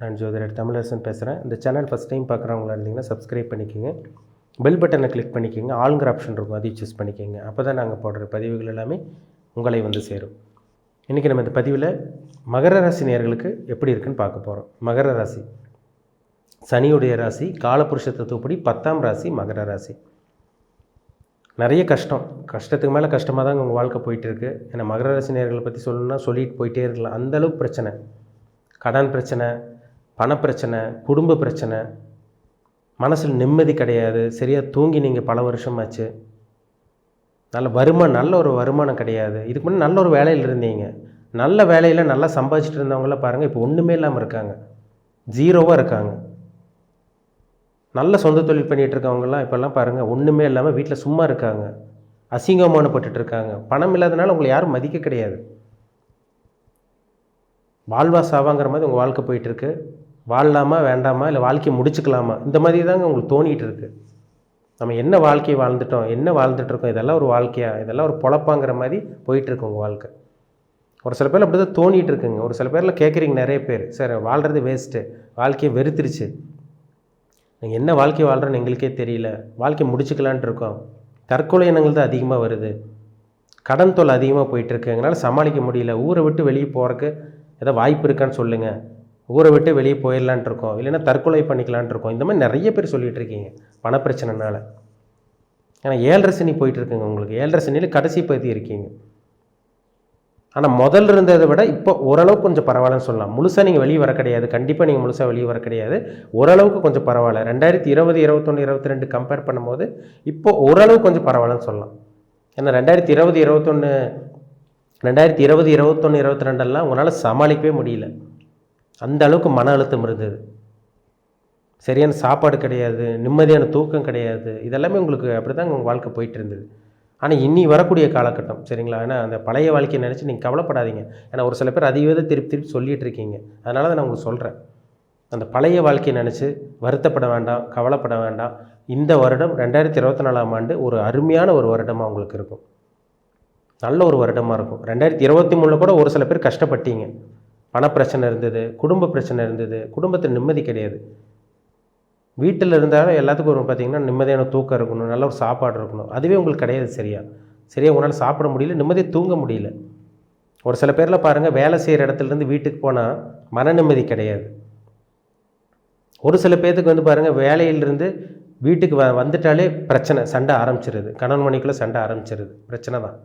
நான் ஜோதிடர் தமிழரசன் பேசுகிறேன் இந்த சேனல் ஃபஸ்ட் டைம் பார்க்குறவங்களா இருந்தீங்கன்னா சப்ஸ்கிரைப் பண்ணிக்கோங்க. பெல் பட்டனை கிளிக் பண்ணிக்கோங்க. ஆளுங்கிற ஆப்ஷன் இருக்கும். அதையும் சூஸ் பண்ணிக்கோங்க. அப்போ தான் நாங்கள் போடுற பதிவுகள் எல்லாமே உங்களை வந்து சேரும். இன்றைக்கி நம்ம இந்த பதிவில் மகர ராசி நேர்களுக்கு எப்படி இருக்குன்னு பார்க்க போகிறோம் மகர ராசி. சனியுடைய ராசி காலபுருஷ தத்துவப்படி பத்தாம் ராசி மகர ராசி. நிறைய கஷ்டம். கஷ்டத்துக்கு மேலே கஷ்டமாக தாங்க உங்கள் வாழ்க்கை போயிட்டு இருக்குது ஏன்னா மகர ராசி நேர்களை பற்றி சொல்லணும்னா சொல்லிட்டு போயிட்டே இருக்கலாம். அந்தளவுக்கு பிரச்சனை. கடன் பிரச்சனை பணப்பிரச்சனை குடும்ப பிரச்சனை மனசில் நிம்மதி கிடையாது சரியாக தூங்கி நீங்கள் பல வருஷமாச்சு. நல்ல வருமானம் நல்ல ஒரு வருமானம் கிடையாது. இதுக்கு முன்னாடி நல்ல ஒரு வேலையில் இருந்தீங்க. நல்ல வேலையில் நல்லா சம்பாதிச்சிட்டு இருந்தவங்களாம் பாருங்கள் இப்போ ஒன்றுமே இல்லாமல் இருக்காங்க. ஜீரோவாக இருக்காங்க. நல்ல சொந்த தொழில் பண்ணிகிட்டு இருக்கவங்கலாம் இப்போல்லாம் பாருங்கள் ஒன்றுமே இல்லாமல் வீட்டில் சும்மா இருக்காங்க. அசிங்கமானப்பட்டுட்டு இருக்காங்க. பணம் இல்லாதனால உங்களை யாரும் மதிக்க கிடையாது. வாழ்வா சாவாங்கிற மாதிரி உங்கள் வாழ்க்கை போயிட்டுருக்கு வாழலாமா வேண்டாமா இல்லை வாழ்க்கையை முடிச்சுக்கலாமா? இந்த மாதிரி தாங்க உங்களுக்கு தோணிகிட்டு இருக்குது நம்ம என்ன வாழ்க்கையை வாழ்ந்துட்டோம் என்ன வாழ்ந்துட்டுருக்கோம் இதெல்லாம் ஒரு வாழ்க்கையா? இதெல்லாம் ஒரு பொழப்பாங்கிற மாதிரி போயிட்டுருக்கு உங்கள் வாழ்க்கை. ஒரு சில பேர் அப்படி தான் தோணிகிட்டு இருக்குங்க. ஒரு சில பேரில் கேட்குறீங்க நிறைய பேர் சார் வாழ்கிறது வேஸ்ட்டு வாழ்க்கையை வெறுத்துருச்சு. நீங்கள் என்ன வாழ்க்கை வாழ்கிறோன்னு எங்களுக்கே தெரியல. வாழ்க்கையை முடிச்சுக்கலான்ட்டு இருக்கோம். தற்கொலை எண்ணங்கள் தான் அதிகமாக வருது. கடன் தொல்லை அதிகமாக போயிட்டுருக்கு எங்களால் சமாளிக்க முடியல. ஊரை விட்டு வெளியே போகிறக்கு ஏதோ வாய்ப்பு இருக்கான்னு சொல்லுங்கள் ஊரை விட்டு வெளியே போயிடலான் இருக்கோம். இல்லைன்னா தற்கொலை பண்ணிக்கலான் இருக்கோம். இந்த மாதிரி நிறைய பேர் சொல்லிகிட்டு இருக்கீங்க பணப்பிரச்சனைனால. ஏன்னா ஏழரை சனி போயிட்டுருக்குங்க உங்களுக்கு. ஏழரை சனியில் கடைசி பகுதி இருக்கீங்க. ஆனால் முதல்ல இருந்ததை விட இப்போ ஓரளவுக்கு கொஞ்சம் பரவாயில்லன்னு சொல்லலாம். முழுசாக நீங்கள் வெளியே வர கிடையாது. கண்டிப்பாக நீங்கள் முழுசாக வெளியே வர கிடையாது. ஓரளவுக்கு கொஞ்சம் பரவாயில்ல. ரெண்டாயிரத்தி இருபது இருபத்தொன்று இருபத்தி ரெண்டு கம்பேர் பண்ணும்போது இப்போ ஓரளவுக்கு கொஞ்சம் பரவாயில்லன்னு சொல்லலாம். ஏன்னா ரெண்டாயிரத்தி இருபது இருபத்தொன்று ரெண்டாயிரத்தி இருபது இருபத்தொன்று இருபத்தி ரெண்டெல்லாம் உங்களால் சமாளிக்கவே முடியல. அந்த அளவுக்கு மன அழுத்தம் இருந்தது. சரியான சாப்பாடு கிடையாது நிம்மதியான தூக்கம் கிடையாது. இதெல்லாமே உங்களுக்கு அப்படி தான் உங்கள் வாழ்க்கை போயிட்டு இருந்தது. ஆனால் இனி வரக்கூடிய காலகட்டம் சரிங்களா? ஏன்னா அந்த பழைய வாழ்க்கையை நினச்சி நீங்கள் கவலைப்படாதீங்க. ஏன்னா ஒரு சில பேர் அதிக திருப்பி திருப்பி சொல்லிகிட்டு இருக்கீங்க. அதனால தான் நான் உங்களுக்கு சொல்கிறேன் அந்த பழைய வாழ்க்கையை நினச்சி வருத்தப்பட வேண்டாம் கவலைப்பட வேண்டாம். இந்த வருடம் ரெண்டாயிரத்தி இருபத்தி நாலாம் ஆண்டு ஒரு அருமையான ஒரு வருடமாக உங்களுக்கு இருக்கும். நல்ல ஒரு வருடமாக இருக்கும். ரெண்டாயிரத்தி இருபத்தி மூணில் கூட ஒரு சில பேர் கஷ்டப்பட்டீங்க. பணப்பிரச்சனை இருந்தது குடும்ப பிரச்சனை இருந்தது குடும்பத்தில் நிம்மதி கிடையாது. வீட்டில் இருந்தாலும் எல்லாத்துக்கும் ஒரு பார்த்திங்கன்னா நிம்மதியான தூக்கம் இருக்கணும் நல்ல ஒரு சாப்பாடு இருக்கணும். அதுவே உங்களுக்கு கிடையாது சரியா? சரியாக உங்களால் சாப்பிட முடியல நிம்மதியை தூங்க முடியல. ஒரு சில பேரில் பாருங்கள் வேலை செய்கிற இடத்துலேருந்து வீட்டுக்கு போனால் மன நிம்மதி கிடையாது. ஒரு சில பேர்த்துக்கு வந்து பாருங்கள் வேலையிலிருந்து வீட்டுக்கு வ வந்துட்டாலே பிரச்சனை சண்டை ஆரம்பிச்சிருது. கணவன் மணிக்குள்ளே சண்டை ஆரம்பிச்சிருது. பிரச்சனை தான்.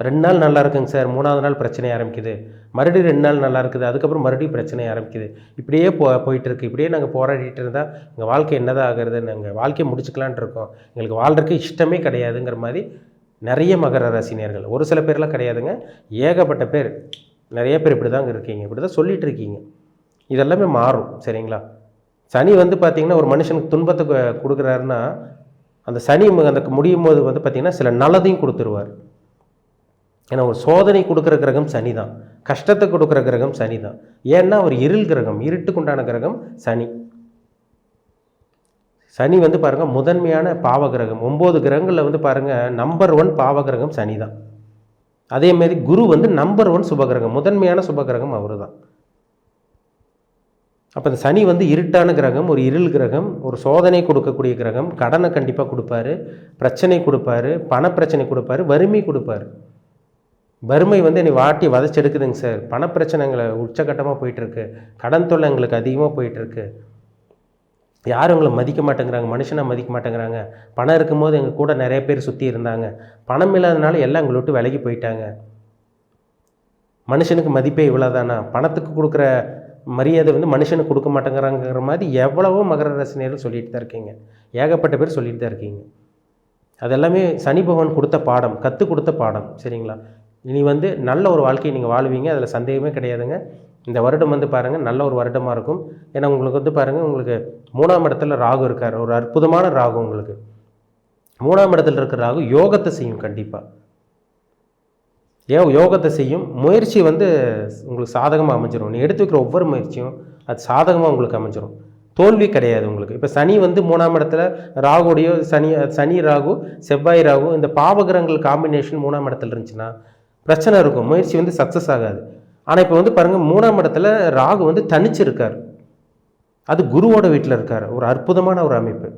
ரெண்டு நாள் நல்லா இருக்குங்க சார். மூணாவது நாள் பிரச்சனை ஆரம்பிக்குது. மறுபடியும் ரெண்டு நாள் நல்லா இருக்குது. அதுக்கப்புறம் மறுபடியும் பிரச்சனை ஆரம்பிக்குது. இப்படியே போ போயிட்டுருக்கு. இப்படியே நாங்கள் போராடிட்டு இருந்தால் எங்கள் வாழ்க்கை என்னதான் ஆகிறது? நாங்கள் வாழ்க்கையை முடிச்சுக்கலான்ட்டு இருக்கோம். எங்களுக்கு வாழ்றதுக்கு இஷ்டமே கிடையாதுங்கிற மாதிரி நிறைய மகர ராசினியர்கள் ஒரு சில பேர்லாம் கிடையாதுங்க. ஏகப்பட்ட பேர் நிறைய பேர் இப்படி தாங்க இருக்கீங்க. இப்படி தான் சொல்லிகிட்டு இருக்கீங்க. இதெல்லாமே மாறும். சரிங்களா? சனி வந்து பார்த்திங்கன்னா ஒரு மனுஷனுக்கு துன்பத்தை கொடுக்குறாருன்னா அந்த சனி அந்த முடியும் போது வந்து பார்த்திங்கன்னா சில நல்லதையும் கொடுத்துருவார். ஏன்னா ஒரு சோதனை கொடுக்குற கிரகம் சனி தான் கஷ்டத்தை கொடுக்குற கிரகம் சனி தான் ஏன்னா அவர் இருள் கிரகம் இருட்டுக்குண்டான கிரகம் சனி. சனி வந்து பாருங்கள் முதன்மையான பாவ கிரகம். ஒம்பது கிரகங்களில் வந்து பாருங்கள் நம்பர் ஒன் பாவ கிரகம் சனி தான் அதேமாரி குரு வந்து நம்பர் ஒன் சுபகிரகம் முதன்மையான சுபகிரகம் அவர் தான் அப்போ இந்த சனி வந்து இருட்டான கிரகம் ஒரு இருள் கிரகம் ஒரு சோதனை கொடுக்கக்கூடிய கிரகம். கடனை கண்டிப்பாக கொடுப்பாரு பிரச்சனை கொடுப்பாரு பணப்பிரச்சனை கொடுப்பாரு வறுமை கொடுப்பாரு. வறுமை வந்து என்னை வாட்டி வதச்செடுக்குதுங்க சார். பணப்பிரச்சனைங்களை உச்சகட்டமாக போயிட்டுருக்கு. கடன் தொல்லை எங்களுக்கு அதிகமாக போயிட்டுருக்கு. யாரும் உங்களை மதிக்க மாட்டேங்கிறாங்க. மனுஷனை மதிக்க மாட்டேங்கிறாங்க. பணம் இருக்கும்போது எங்கள் கூட நிறைய பேர் சுற்றி இருந்தாங்க. பணம் இல்லாதனால எல்லாம் எங்களை விட்டு விலகி போயிட்டாங்க. மனுஷனுக்கு மதிப்பே இவ்வளோதானா பணத்துக்கு கொடுக்குற மரியாதை வந்து மனுஷனுக்கு கொடுக்க மாட்டேங்கிறாங்கிற மாதிரி எவ்வளவோ மகர ரசனைகள் சொல்லிட்டு தான் இருக்கீங்க. ஏகப்பட்ட பேர் சொல்லிட்டு தான் இருக்கீங்க. அதெல்லாமே சனி பகவான் கொடுத்த பாடம் கற்றுக் கொடுத்த பாடம் சரிங்களா? இனி வந்து நல்ல ஒரு வாழ்க்கையை நீங்கள் வாழ்வீங்க. அதில் சந்தேகமே கிடையாதுங்க. இந்த வருடம் வந்து பாருங்கள் நல்ல ஒரு வருடமாக இருக்கும். ஏன்னா உங்களுக்கு வந்து பாருங்கள் உங்களுக்கு மூணாம் இடத்துல ராகு இருக்கார். ஒரு அற்புதமான ராகு உங்களுக்கு. மூணாம் இடத்துல இருக்கிற ராகு யோகத்தை செய்யும் கண்டிப்பாக ஏ யோகத்தை செய்யும்? முயற்சி வந்து உங்களுக்கு சாதகமாக அமைஞ்சிடும் நீ எடுத்து வைக்கிற ஒவ்வொரு முயற்சியும் அது சாதகமாக உங்களுக்கு அமைஞ்சிடும் தோல்வி கிடையாது உங்களுக்கு. இப்போ சனி வந்து மூணாம் இடத்துல ராகுடையோ சனி சனி ராகு செவ்வாய் ராகு இந்த பாவகிரகங்கள் காம்பினேஷன் மூணாம் இடத்துல இருந்துச்சுன்னா பிரச்சனை இருக்கும் முயற்சி வந்து சக்ஸஸ் ஆகாது. ஆனால் இப்போ வந்து பாருங்கள் மூணாம் இடத்துல ராகு வந்து தனிச்சிருக்கார். அது குருவோட வீட்டில் இருக்கார். ஒரு அற்புதமான ஒரு அமைப்பு.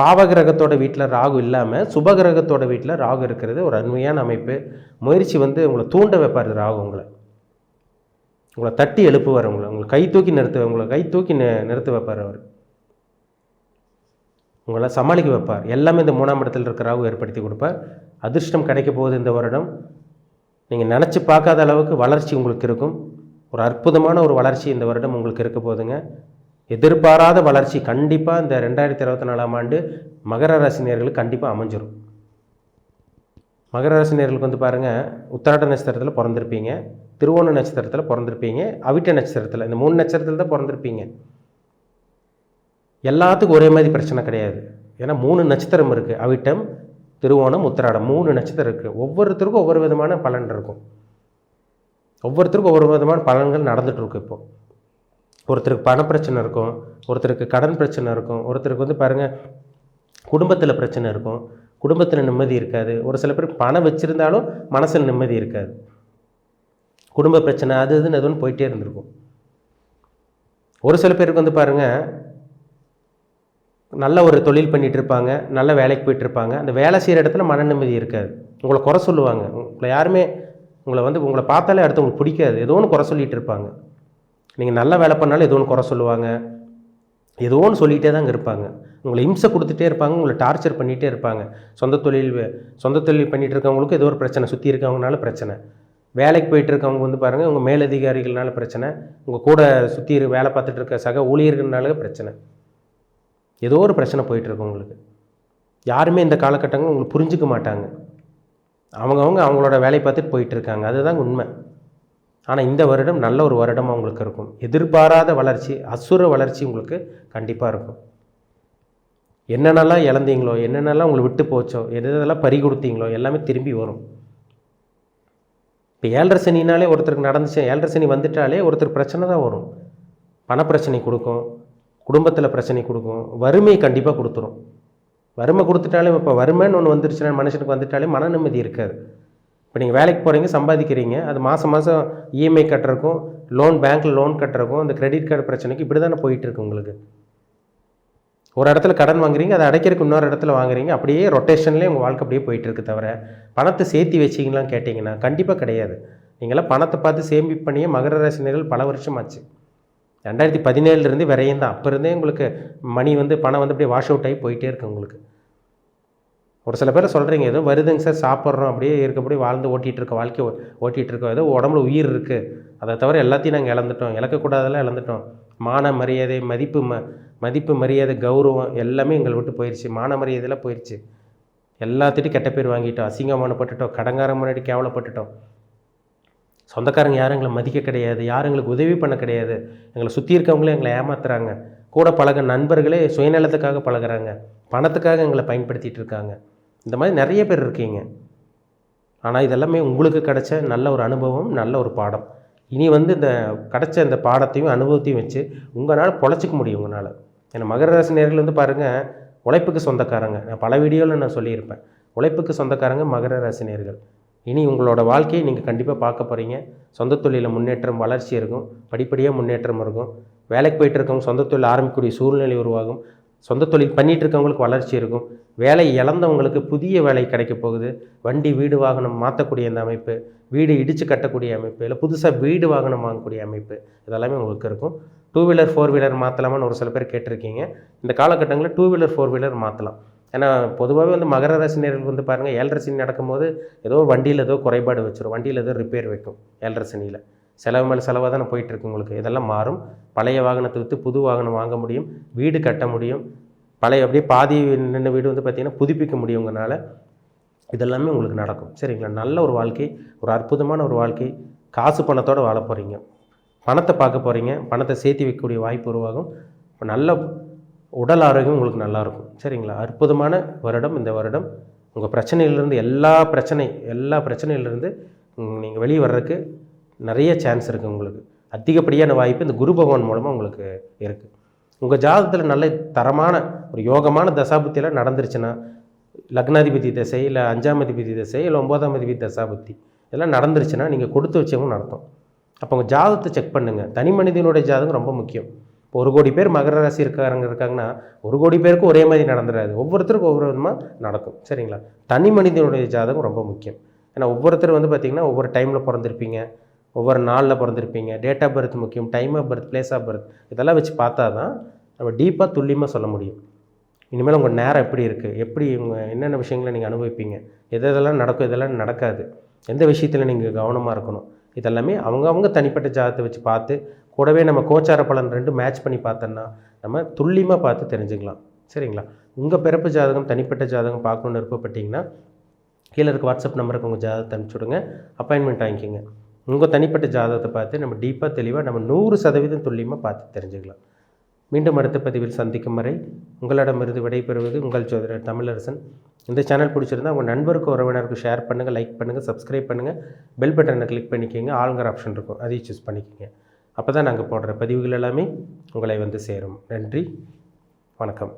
பாவகிரகத்தோட வீட்டில் ராகு இல்லாமல் சுபகிரகத்தோட வீட்டில் ராகு இருக்கிறது ஒரு அருமையான அமைப்பு. முயற்சி வந்து உங்களை தூண்ட வைப்பார் ராகு உங்களை. உங்களை தட்டி எழுப்புவார் உங்களை. உங்களை கை தூக்கி நிறுத்த உங்களை கை தூக்கி நி நிறுத்த வைப்பார் அவர். உங்களை சமாளிக்க வைப்பார். எல்லாமே இந்த மூணாம் இடத்தில் இருக்கிற ராகு ஏற்படுத்தி கொடுப்பார். அதிர்ஷ்டம் கிடைக்க போகுது இந்த வருடம். நீங்கள் நினச்சி பார்க்காத அளவுக்கு வளர்ச்சி உங்களுக்கு இருக்கும். ஒரு அற்புதமான ஒரு வளர்ச்சி இந்த வருடம் உங்களுக்கு இருக்க போதுங்க எதிர்பாராத வளர்ச்சி கண்டிப்பாக இந்த ரெண்டாயிரத்தி இருபத்தி நாலாம் ஆண்டு மகர ராசினியர்களுக்கு கண்டிப்பாக அமைஞ்சிரும். மகர ராசினியர்களுக்கு வந்து பாருங்கள் உத்திராட்ட நட்சத்திரத்தில் பிறந்திருப்பீங்க திருவோண நட்சத்திரத்தில் பிறந்திருப்பீங்க அவிட்ட நட்சத்திரத்தில் இந்த மூணு நட்சத்திரத்தில் தான் பிறந்திருப்பீங்க. எல்லாத்துக்கும் ஒரே மாதிரி பிரச்சனை கிடையாது. ஏன்னா மூணு நட்சத்திரம் இருக்குது அவிட்டம் திருவோணம் உத்திராடம் மூணு நட்சத்திரம் இருக்குது ஒவ்வொருத்தருக்கும் ஒவ்வொரு விதமான பலன் இருக்கும். ஒவ்வொருத்தருக்கும் ஒவ்வொரு விதமான பலன்கள் நடந்துகிட்ருக்கு இப்போது ஒருத்தருக்கு பணப்பிரச்சனை இருக்கும் ஒருத்தருக்கு கடன் பிரச்சனை இருக்கும் ஒருத்தருக்கு வந்து பாருங்கள் குடும்பத்தில் பிரச்சனை இருக்கும் குடும்பத்தில் நிம்மதி இருக்காது. ஒரு சில பேர் பணம் வச்சுருந்தாலும் மனசில் நிம்மதி இருக்காது. குடும்ப பிரச்சனை அது இதுன்னு எதுவும் போயிட்டே இருந்திருக்கும். ஒரு சில பேருக்கு வந்து பாருங்கள் நல்ல ஒரு தொழில் பண்ணிகிட்ருப்பாங்க இருப்பாங்க நல்ல வேலைக்கு போயிட்டு இருப்பாங்க அந்த வேலை செய்கிற இடத்துல மன நிம்மதி இருக்காது. உங்களை குறை சொல்லுவாங்க. உங்களை யாருமே உங்களை வந்து உங்களை பார்த்தாலே அடுத்தவங்களுக்கு பிடிக்காது. ஏதோ ஒன்று குறை சொல்லிகிட்டு இருப்பாங்க நீங்கள் நல்ல வேலை பண்ணாலும் ஏதோ ஒன்று குறை சொல்லுவாங்க. ஏதோ ஒன்று சொல்லிகிட்டே தாங்க இருப்பாங்க. உங்களை இம்சை கொடுத்துட்டே இருப்பாங்க உங்களை டார்ச்சர் பண்ணிகிட்டே இருப்பாங்க. சொந்த தொழில் சொந்த தொழில் பண்ணிகிட்டு இருக்கவங்களுக்கு ஏதோ ஒரு பிரச்சனை. சுற்றி இருக்கவங்கனால பிரச்சனை. வேலைக்கு போயிட்டு இருக்கவங்க வந்து பாருங்கள் உங்கள் மேலதிகாரிகள்னால பிரச்சனை. உங்கள் கூட சுற்றி வேலை பார்த்துட்டு இருக்க சக ஊழியர்கள்னால பிரச்சனை. ஏதோ ஒரு பிரச்சனை போயிட்டுருக்கு உங்களுக்கு. யாருமே இந்த காலகட்டங்கள் உங்களுக்கு புரிஞ்சுக்க மாட்டாங்க. அவங்கவுங்க அவங்களோட வேலையை பார்த்துட்டு போயிட்டுருக்காங்க. அதுதான் உண்மை. ஆனால் இந்த வருடம் நல்ல ஒரு வருடம் அவங்களுக்கு இருக்கும். எதிர்பாராத வளர்ச்சி அசுர வளர்ச்சி உங்களுக்கு கண்டிப்பாக இருக்கும். என்னென்னலாம் இழந்தீங்களோ என்னென்னலாம் உங்களை விட்டு போச்சோ எது எதெல்லாம் பறி கொடுத்தீங்களோ எல்லாமே திரும்பி வரும். இப்போ ஏழரை சனினாலே ஒருத்தருக்கு நடந்துச்சு ஏழரை சனி வந்துட்டாலே ஒருத்தர் பிரச்சனை தான் வரும். பணப்பிரச்சனை கொடுக்கும். குடும்பத்தில் பிரச்சனை கொடுக்கும். வறுமை கண்டிப்பாக கொடுத்துரும். வறுமை கொடுத்துட்டாலே இப்போ வறுமைன்னு ஒன்று வந்துருச்சுன்னா மனுஷனுக்கு வந்துட்டாலே மன நிம்மதி இருக்காது. இப்போ நீங்கள் வேலைக்கு போகிறீங்க சம்பாதிக்கிறீங்க அது மாதம் மாதம் இஎம்ஐ கட்டுறக்கும் லோன் பேங்க்கில் லோன் கட்டுறக்கும் அந்த கிரெடிட் கார்டு பிரச்சனைக்கு இப்படி தானே போயிட்டுருக்கு உங்களுக்கு. ஒரு இடத்துல கடன் வாங்குறீங்க அதை அடைக்கிறதுக்கு இன்னொரு இடத்துல வாங்குறீங்க அப்படியே ரொட்டேஷன்லேயே உங்கள் வாழ்க்கை அப்படியே போயிட்டு இருக்கு தவிர பணத்தை சேர்த்தி வச்சிங்களான்னு கேட்டிங்கன்னா கண்டிப்பாக கிடையாது. நீங்களாம் பணத்தை பார்த்து சேமிப்பு பண்ணியே மகர ராசினர்கள் பல வருஷமாச்சு. ரெண்டாயிரத்தி பதினேழுலேருந்து விரையும் தான் அப்போ இருந்தே உங்களுக்கு மணி வந்து பணம் வந்து அப்படியே வாஷ் அவுட் ஆகி போயிட்டே இருக்கு உங்களுக்கு. ஒரு சில பேர் சொல்கிறீங்க ஏதோ வருதுங்க சார் சாப்பிட்றோம் அப்படியே இருக்கப்படி வாழ்ந்து ஓட்டிகிட்டு இருக்க வாழ்க்கை ஓட்டிகிட்டு இருக்கோம். ஏதோ உடம்புல உயிர் இருக்குது அதை தவிர எல்லாத்தையும் நாங்கள் இழந்துட்டோம். இழக்கக்கூடாதெல்லாம் இழந்துட்டோம். மான மரியாதை மதிப்பு ம மதிப்பு மரியாதை கௌரவம் எல்லாமே எங்களை விட்டு போயிடுச்சு மான மரியாதையெல்லாம் போயிடுச்சு எல்லாத்திட்டும் கெட்ட பேர் வாங்கிட்டோம். அசிங்கமானப்பட்டுட்டோம். கடங்காரம் முன்னாடி கேவலப்பட்டுட்டோம். சொந்தக்காரங்க யாரும் எங்களை மதிக்க கிடையாது யாரும் எங்களுக்கு உதவி பண்ண கிடையாது. எங்களை சுற்றி இருக்கவங்களே எங்களை ஏமாத்துறாங்க. கூட பழக நண்பர்களே சுயநலத்துக்காக பழகுறாங்க. பணத்துக்காக எங்களை பயன்படுத்திகிட்டு இருக்காங்க. இந்த மாதிரி நிறைய பேர் இருக்கீங்க. ஆனால் இதெல்லாமே உங்களுக்கு கிடைச்ச நல்ல ஒரு அனுபவம் நல்ல ஒரு பாடம். இனி வந்து இந்த கிடைச்ச இந்த பாடத்தையும் அனுபவத்தையும் வச்சு உங்களால் பொழைச்சிக்க முடியும் உங்களால். ஏன்னா மகர ராசி நேர்கள் வந்து பாருங்கள் உழைப்புக்கு சொந்தக்காரங்க. நான் பல வீடியோவில் நான் சொல்லியிருப்பேன். உழைப்புக்கு சொந்தக்காரங்க மகர ராசி நேர்கள். இனி உங்களோட வாழ்க்கையை நீங்கள் கண்டிப்பாக பார்க்க போகிறீங்க சொந்த தொழிலில் முன்னேற்றம் வளர்ச்சி இருக்கும். படிப்படியாக முன்னேற்றம் இருக்கும். வேலைக்கு போயிட்டு இருக்கவங்க சொந்த தொழில் ஆரம்பிக்கக்கூடிய சூழ்நிலை உருவாகும். சொந்த தொழில் பண்ணிகிட்டு இருக்கவங்களுக்கு வளர்ச்சி இருக்கும். வேலை இழந்தவங்களுக்கு புதிய வேலை கிடைக்க போகுது. வண்டி வீடு வாகனம் மாற்றக்கூடிய இந்த அமைப்பு வீடு இடித்து கட்டக்கூடிய அமைப்பு இல்லை புதுசாக வீடு வாகனம் வாங்கக்கூடிய அமைப்பு இதெல்லாமே உங்களுக்கு இருக்கும். டூ வீலர் ஃபோர் வீலர் மாற்றலாமான்னு ஒரு சில பேர் கேட்டிருக்கீங்க. இந்த காலகட்டங்களில் டூ வீலர் ஃபோர் வீலர் மாற்றலாம் ஏன்னா பொதுவாகவே வந்து மகர ராசினியர்களுக்கு வந்து பாருங்கள் ஏழரை சனி நடக்கும்போது ஏதோ ஒரு வண்டியில் ஏதோ குறைபாடு வச்சிடும் வண்டியில் ஏதோ ரிப்பேர் வைக்கும் ஏழரை சனியில். செலவு மேலே செலவாக தானே போயிட்டுருக்கு உங்களுக்கு. இதெல்லாம் மாறும். பழைய வாகனத்தை விற்று புது வாகனம் வாங்க முடியும். வீடு கட்ட முடியும். பழைய அப்படியே பாதி நின்று வீடு வந்து பார்த்திங்கன்னா புதுப்பிக்க முடியுங்கனால இதெல்லாமே உங்களுக்கு நடக்கும். சரிங்களா? நல்ல ஒரு வாழ்க்கை ஒரு அற்புதமான ஒரு வாழ்க்கை. காசு பணத்தோடு வாழ போகிறீங்க பணத்தை பார்க்க போகிறீங்க பணத்தை சேர்த்து வைக்கக்கூடிய வாய்ப்பு உருவாகும். இப்போ நல்ல உடல் ஆரோக்கியம் உங்களுக்கு நல்லாயிருக்கும். சரிங்களா? அற்புதமான வருடம் இந்த வருடம். உங்கள் பிரச்சனையிலேருந்து எல்லா பிரச்சனை எல்லா பிரச்சனையிலேருந்து நீங்கள் வெளியே வர்றதுக்கு நிறைய சான்ஸ் இருக்குது உங்களுக்கு. அதிகப்படியான வாய்ப்பு இந்த குரு பகவான் மூலமாக உங்களுக்கு இருக்குது உங்கள் ஜாதகத்தில் நல்ல தரமான ஒரு யோகமான தசாபுத்தியில் நடந்துருச்சுன்னா லக்னாதிபதி தசை இல்லை அஞ்சாம் அதிபதி தசை இல்லை ஒம்போதாம் அதிபதி தசாபுத்தி இதெல்லாம் நடந்துருச்சுன்னா நீங்கள் கொடுத்து வச்சவங்க நடத்தும் அப்போ உங்கள் ஜாதகத்தை செக் பண்ணுங்கள் தனி மனிதனுடைய ஜாதகம் ரொம்ப முக்கியம். இப்போ ஒரு கோடி பேர் மகர ராசி இருக்காரங்க இருக்காங்கன்னா ஒரு கோடி பேருக்கும் ஒரே மாதிரி நடந்துடாது. ஒவ்வொருத்தருக்கும் ஒவ்வொரு விதமாக நடக்கும். சரிங்களா? தனி மனிதனுடைய ஜாதகம் ரொம்ப முக்கியம். ஏன்னா ஒவ்வொருத்தர் வந்து பார்த்திங்கன்னா ஒவ்வொரு டைமில் பிறந்திருப்பீங்க. ஒவ்வொரு நாளில் பிறந்திருப்பீங்க. டேட் ஆஃப் பர்த் முக்கியம் time of birth place of birth இதெல்லாம் வச்சு பார்த்தா தான் நம்ம டீப்பாக துல்லியமாக சொல்ல முடியும். இனிமேல் உங்கள் நேரம் எப்படி இருக்குது எப்படி உங்கள் என்னென்ன விஷயங்களை நீங்கள் அனுபவிப்பீங்க? எது எதெல்லாம் நடக்கும் இதெல்லாம் நடக்காது? எந்த விஷயத்தில் நீங்கள் கவனமாக இருக்கணும்? இதெல்லாமே அவங்கவுங்க தனிப்பட்ட ஜாதகத்தை வச்சு பார்த்து கூடவே நம்ம கோச்சார பலன் ரெண்டு மேட்ச் பண்ணி பார்த்தோன்னா நம்ம துல்லியமாக பார்த்து தெரிஞ்சுக்கலாம். சரிங்களா? உங்கள் பிறப்பு ஜாதகம் தனிப்பட்ட ஜாதகம் பார்க்கணுன்னு விருப்பப்பட்டீங்கன்னா கீழே இருக்க வாட்ஸ்அப் நம்பருக்கு உங்கள் ஜாதகத்தை அனுப்பிச்சி விடுங்க. அப்பாயின்மெண்ட் வாங்கிக்கோங்க. உங்கள் தனிப்பட்ட ஜாதகத்தை பார்த்து நம்ம டீப்பாக தெளிவாக நம்ம நூறு சதவீதம் துல்லியமாக பார்த்து தெரிஞ்சுக்கலாம். மீண்டும் அடுத்த பதிவில் சந்திக்கும் வரை உங்களிடமிருந்து விடைபெறுவது உங்கள் ஜோதிடர் தமிழரசன். இந்த சேனல் பிடிச்சிருந்தா உங்கள் நண்பருக்கு உறவினருக்கு ஷேர் பண்ணுங்கள் லைக் பண்ணுங்கள் சப்ஸ்கிரைப் பண்ணுங்கள் பெல் பட்டனை கிளிக் பண்ணிக்கோங்க. ஆளுங்கிற ஆப்ஷன் இருக்கும். அதையும் சூஸ் பண்ணிக்கோங்க. அப்போ தான் நாங்கள் போடுற பதிவுகள் எல்லாமே உங்களை வந்து சேரும். நன்றி. வணக்கம்.